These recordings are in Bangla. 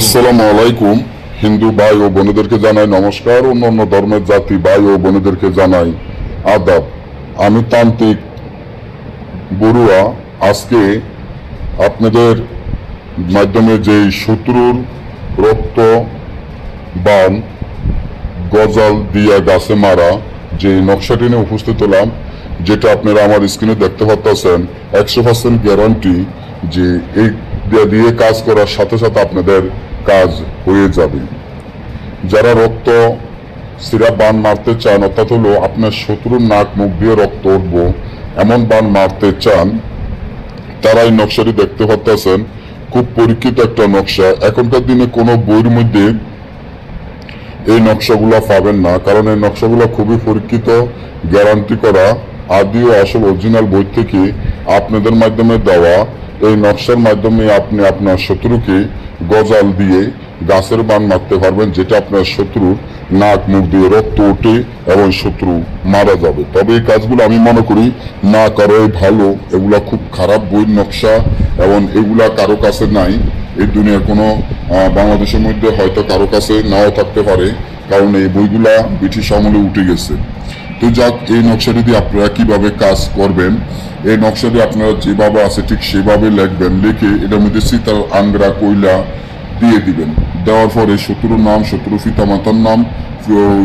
আসসালামু আলাইকুম। হিন্দু ভাই ও বোনেদেরকে জানাই নমস্কার। অন্য অন্য ধর্মের জাতি ভাই ও বোনেদেরকে জানাই আদাব। আমি তান্ত্রিক বড়ুয়া। আজকে আপনাদের মাধ্যমে যে শত্রুর রক্ত, বান, গজাল দিয়া গাছে মারা যে নকশাটি নিয়ে উপস্থিত হলাম, যেটা আপনারা আমার স্ক্রিনে দেখতে পাচ্ছেন একশো পার্সেন্ট গ্যারান্টি যে এই দিয়া দিয়ে কাজ করার সাথে সাথে আপনাদের কাজ হয়ে যাবে। যারা রক্ত সিরা বান মারতে চান, অর্থাৎ হলো আপনার শত্রুর নাক, মুখ দিয়ে রক্ত উঠবো, এমন বান মারতে চান তারা এই নকশাটি দেখতে পাচ্ছেন খুব পরীক্ষিত একটা নকশা। এখনকার দিনে কোনো বইয়ের মধ্যে এই নকশাগুলো পাবেন না, কারণ এই নকশাগুলো খুবই পরীক্ষিত, গ্যারান্টি করা, আদি ও আসল অরিজিনাল বই থেকে আপনাদের মাধ্যমে দেওয়া। এই নকশার মাধ্যমে আপনি আপনার শত্রুকে গজাল দিয়ে গাছের বান মারতে পারবেন, যেটা আপনার শত্রুর নাক, মুখ দিয়ে রক্ত ওঠে এবং শত্রু মারা যাবে। তবে এই কাজগুলো আমি মনে করি না করাই ভালো। এগুলা খুব খারাপ বইয়ের নকশা, এবং এগুলা কারও কাছে নাই। এই দুনিয়ার কোনো বাংলাদেশের মধ্যে হয়তো কারও কাছে নাও থাকতে পারে, কারণ এই বইগুলা ব্রিটিশ আমলে উঠে গেছে। তো যাক, এই নকশাটি দিয়ে আপনারা কীভাবে কাজ করবেন এই নকশাটি আপনারা যেভাবে আছে ঠিক সেভাবে লিখবেন, লিখে এটার মধ্যে সীতার আংরা, কয়লা দিয়ে দিবেন। দেওয়ার পরে শত্রুর নাম, শত্রু পিতা মাতার নাম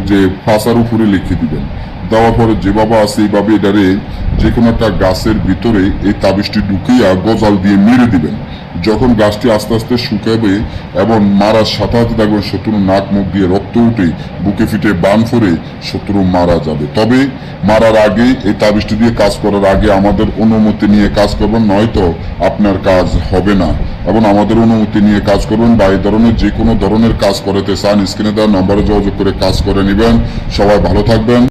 যে ফাঁসার উপরে লিখে দিবেন। দেওয়ার পরে যেভাবে আছে এইভাবে এটারে যে কোনো একটা গাছের ভিতরে এই তাবিজটি ঢুকিয়া গজাল দিয়ে মেরে দিবেন। যখন গাছটি আস্তে আস্তে শুকাবে এবং মারা সাথে দেখবেন শত্রুর নাক মুখ দিয়ে রক্ত উঠে বুকে ফিটে বান ফোরে শত্রু মারা যাবে। তবে মারার আগে, এই তাবিজটি দিয়ে কাজ করার আগে আমাদের অনুমতি নিয়ে কাজ করবেন, নয়তো আপনার কাজ হবে না। এবং আমাদের অনুমতি নিয়ে কাজ করবেন বা এই ধরনের যে কোনো ধরনের কাজ করাতে চান, স্ক্রিনে দেওয়ার নম্বরে যোগাযোগ করে কাজ করে নেবেন। সবাই ভালো থাকবেন।